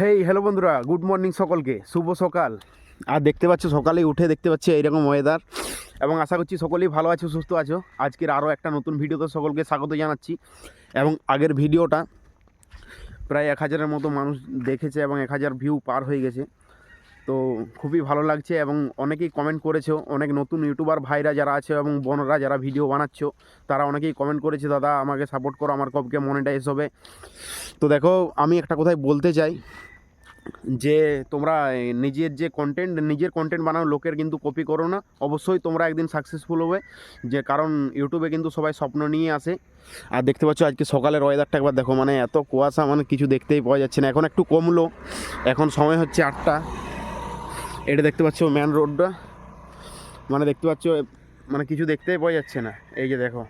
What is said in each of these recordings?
হেই hello বন্ধুরা good morning সকলকে, শুভ সকাল। আর দেখতে পাচ্ছ সকালে উঠে দেখতে পাচ্ছি এইরকম ওয়েদার এবং আশা করছি সকলেই ভালো আছো, সুস্থ আছো। আজকের আরও একটা নতুন ভিডিওতে সকলকে স্বাগত জানাচ্ছি। এবং আগের ভিডিওটা প্রায় এক হাজারের মতো মানুষ দেখেছে এবং এক হাজার ভিউ পার হয়ে গেছে। তো খুবই ভালো লাগছে এবং অনেকেই কমেন্ট করেছ। অনেক নতুন ইউটিউবার ভাইরা যারা আছে এবং বোনরা যারা ভিডিও বানাচ্ছ, তারা অনেকেই কমেন্ট করেছে, দাদা, আমাকে সাপোর্ট করো, আমার কবকে মনিটাইজ হবে। তো দেখো, আমি একটা কথাই বলতে চাই, যে তোমরা নিজের যে কন্টেন্ট নিজের কন্টেন্ট বানাও, লোকের কিন্তু কপি করো না। অবশ্যই তোমরা একদিন সাকসেসফুল হবে, যে কারণ ইউটিউবে কিন্তু সবাই স্বপ্ন নিয়ে আসে। আর দেখতে পাচ্ছ, আজকে সকালের ওয়েদারটা একবার দেখো মানে এত কুয়াশা মানে কিছু দেখতেই পাওয়া যাচ্ছে না। এখন একটু কমলো, এখন সময় হচ্ছে আটটা। এটা দেখতে পাচ্ছ মেন রোডটা মানে দেখতে পাচ্ছ মানে কিছু দেখতেই পাওয়া যাচ্ছে না। এই যে দেখো।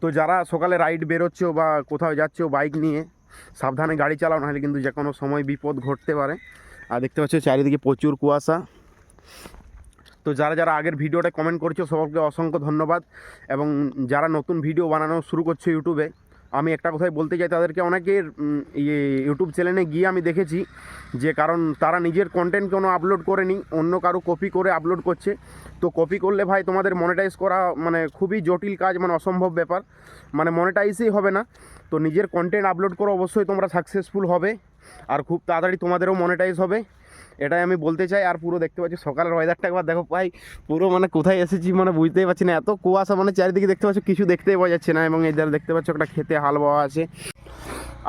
তো যারা সকালে রাইড বেরোচ্ছ বা কোথাও যাচ্ছ বাইক নিয়ে, সাবধানে গাড়ি চালাও, নাহলে কিন্তু যে কোনো সময় বিপদ ঘটতে পারে। আর দেখতে পাচ্ছ চারিদিকে প্রচুর কুয়াশা। তো যারা যারা আগের ভিডিওটা কমেন্ট করছ, সকলকে অসংখ্য ধন্যবাদ। এবং যারা নতুন ভিডিও বানানো শুরু করছে ইউটিউবে আমি একটা কথাই বলতে চাই, তাদেরকে অনেকের ইউটিউব চ্যানেলে গিয়ে আমি দেখেছি যে কারণ তারা নিজের কন্টেন্ট কোনো আপলোড করেনি, অন্য কারও কপি করে আপলোড করছে। তো কপি করলে ভাই তোমাদের মনিটাইজ করা মানে খুবই জটিল কাজ মানে অসম্ভব ব্যাপার। মানে মনিটাইজই হবে না। তো নিজের কন্টেন্ট আপলোড করো, অবশ্যই তোমরা সাকসেসফুল হবে। আর খুব তাড়াতাড়ি তোমাদেরও মনিটাইজ হবে। এটাই আমি বলতে চাই, আর পুরো দেখতে পাচ্ছি সকালের ওয়েদারটা একবার দেখো ভাই, পুরো মানে কোথায় এসেছি মানে বুঝতেই পারছি না, এত কুয়াশা মানে চারিদিকে দেখতে পাচ্ছ কিছু দেখতেই পাওয়া যাচ্ছে না, এবং এই যারা দেখতে পাচ্ছ একটা খেতে হাল বাওয়া আছে।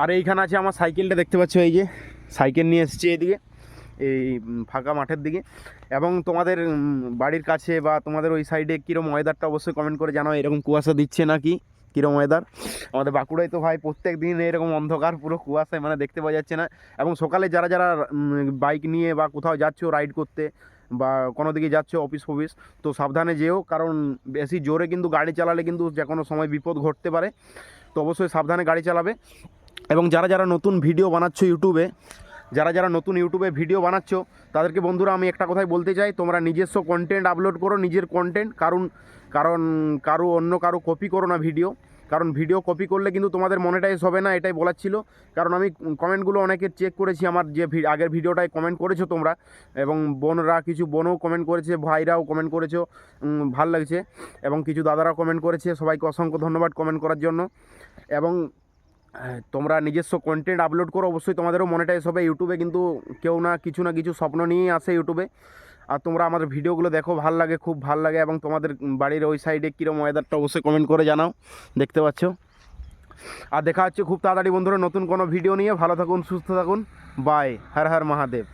আর এইখানে আছে আমার সাইকেলটা, দেখতে পাচ্ছ এই যে, সাইকেল নিয়ে এসেছি এইদিকে, এই ফাঁকা মাঠের দিকে। এবং তোমাদের বাড়ির কাছে বা তোমাদের ওই সাইডে কীরকম ওয়েদারটা অবশ্যই কমেন্ট করে জানাও, এরকম কুয়াশা দিচ্ছে নাকি? কীরকম ওয়েদার আমাদের বাঁকুড়ায় তো ভাই প্রত্যেক দিন এরকম অন্ধকার, পুরো কুয়াশায় মানে দেখতে পাওয়া যাচ্ছে না। এবং সকালে যারা যারা বাইক নিয়ে বা কোথাও যাচ্ছ রাইড করতে বা কোনো দিকে যাচ্ছ অফিস ফফিস, তো সাবধানে যেও। কারণ বেশি জোরে কিন্তু গাড়ি চালালে কিন্তু যে কোনো সময় বিপদ ঘটতে পারে। তো অবশ্যই সাবধানে গাড়ি চালাবে। এবং যারা যারা নতুন ভিডিও বানাচ্ছ ইউটিউবে যারা যারা নতুন ইউটিউবে ভিডিও বানাচ্ছ, তাদেরকে বন্ধুরা আমি একটা কথাই বলতে চাই, তোমরা নিজস্ব কন্টেন্ট আপলোড করো, নিজের কন্টেন্ট কারণ কারণ কারও অন্য কারও কপি করো না ভিডিও কারণ ভিডিও কপি করলে কিন্তু তোমাদের মনিটাইজ হবে না, এটাই বলার ছিল। কারণ আমি কমেন্টগুলো অনেকের চেক করেছি, আমার যে আগের ভিডিওটায় কমেন্ট করেছ তোমরা, এবং বোনরা, কিছু বোনও কমেন্ট করেছে, ভাইরাও কমেন্ট করেছ ভালো লাগছে, এবং কিছু দাদারাও কমেন্ট করেছে, সবাইকে অসংখ্য ধন্যবাদ কমেন্ট করার জন্য। এবং তোমরা নিজস্ব কন্টেন্ট আপলোড করো, অবশ্যই তোমাদেরও মনিটাইজ হবে। ইউটিউবে কিন্তু কেউ না কিছু না কিছু স্বপ্ন নিয়েই আসে ইউটিউবে আর তোমরা আমাদের ভিডিওগুলো দেখো, ভালো লাগে, খুব ভালো লাগে এবং তোমাদের বাড়ির ওই সাইডে কীরকম ওয়েদারটা অবশ্যই কমেন্ট করে জানাও, দেখতে পাচ্ছ। আর দেখা হচ্ছে খুব তাড়াতাড়ি বন্ধুরা, নতুন কোনো ভিডিও নিয়ে। ভালো থাকুন, সুস্থ থাকুন। বাই হর হর মহাদেব।